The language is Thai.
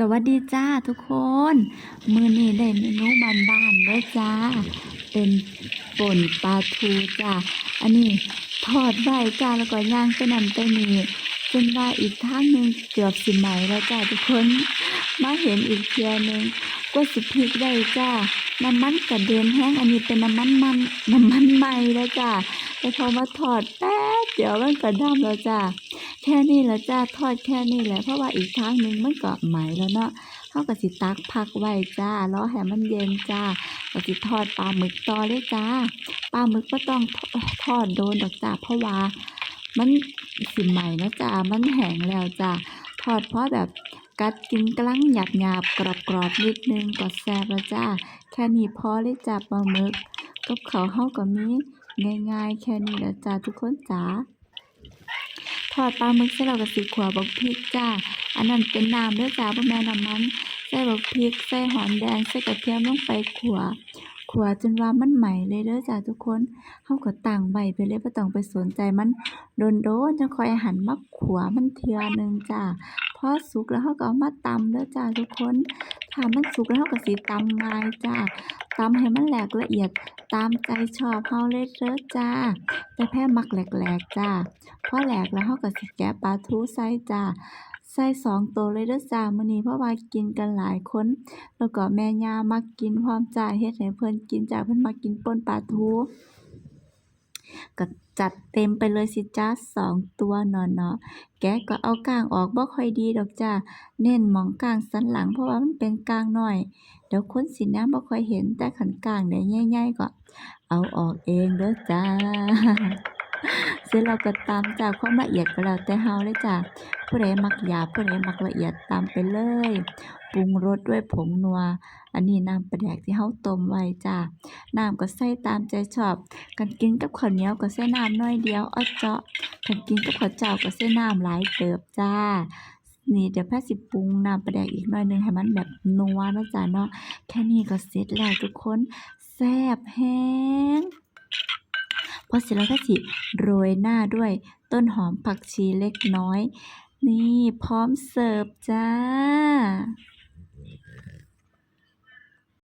สวัสดีจ้าทุกคน มือนี้ได้เมนูบ้านๆเด้อจ้า เป็นป่นปลาทูจ้า อันนี้ทอดไว้จ้าแล้วก็ย่างไปนั่นไปนี่จนว่าอีกทางหนึงเกือบสิไหมแล้วจ้าทุกคน มาเห็นอีกเทื่อหนึงก็สิพลิกได้จ้า น้ำมันกระเด็นแห้งอันนี้เป็นน้ำมันมันน้ำมันใหม่แล้วจ้าแต่พอมาทอดแป๊บเดี๋ยวมันก็ดำแล้วจ้า ค่นี้แหละจ้าทอดแค่นี้แหละเพราะว่าอีกทางหนึ่งมันก็ไหมแล้วเนาะเขาก็สิตักพักไว้จ้ารอให้มันเย็นจ้าก็สิทอดปลาหมึกต่อเลยจ้าปลาหมึกก็ต้องทอดโดนดอกจ้าเพราะว่ามันสิไหม้นะจ้ามันแห้งแล้วจ้าทอดเพราะแบบกัดกินกลังหยาบหยาบกรอบกรอบๆนิดนึงก็แซ่บแล้วจ้าแค่นี้พอเลยจ้าปลาหมึกกับเขาวเฮาก็มีง่าย ๆ แค่นี้แหละจ้าทุกคนจ้า อดปลาหมึกเสร็จแล้วก็สิขัวบักพริกจ้า อันนั้นเป็นน้ำเด้อจ้าบ่แม่น้ำมัน ใส่บักพริก ใส่หอมแดง ใส่กระเทียมลงไปขัวขวจนว่ามันไหม้เลยเด้อจ้าทุกคนเฮาก็ตั้งไว้ไปเลยบ่ต้องไปสนใจมันโดนๆจังค่อยหันมาขวมันเทื่อนึงจ้าพอสุกแล้วเฮาก็เอามาตำเด้อจ้าทุกคนถ้ามันสุกแล้วเฮาก็สิตำง่ายจ้า ตำให้มันแหลกละเอียดตามใจชอบเฮาเลยเด้อจ้า แต่แพ้มักแหลกๆจ้าพอแหลกแล้วเฮาก็สิแกะปลาทูใส่จ้าใส่สองตัวเลยเด้อจ้ามื้อนี้เพราะว่ากินกันหลายคน แล้วก็แม่ย่ามักกินพร้อมจ้าเฮ็ดให้เพิ่นกินจ้าเพิ่นมักกินป่นปลาทู ก็จัดเต็มไปเลยสิจ้าสองตัวเนาะแกะก็เอากลางออกบ่ค่อยดีดอกจ้าเน้นหมองกลางสันหลังเพราะว่ามันเป็นกลางหน่อย เดี๋ยวคนสินะบ่ค่อยเห็นแต่ขันกลางได้ใหญ่ๆก็เอาออกเองเด้อจ้า เสร็จแล้วก็ตำจากความละเอียดก็แล้วแต่เฮาเลยจ้ะผู้ใดมักหยาบผู้ใดมักละเอียดตามไปเลยปรุงรสด้วยผงนัว อันนี้น้ำปลาแดกที่เฮาต้มไว้จ้ะน้ำก็ใส่ตามใจชอบกันกินกับข้าวเหนียวก็ใส่น้ำน้อยเดียวเอเจาะกันกินกับข้าวเจ้าก็ใส่น้ำหลายเติบจ้านี่เดี๋ยวแพทย์สิปรุงน้ำปลาแดกอีกหน่อยนึงให้มันแบบนัวนะจ้ะเนาะแค่นี้ก็เสร็จแล้วทุกคนแซ่บแฮง พอเสร็จแล้วก็สิโรยหน้าด้วยต้นหอมผักชีเล็กน้อย นี่พร้อมเสิร์ฟจ้า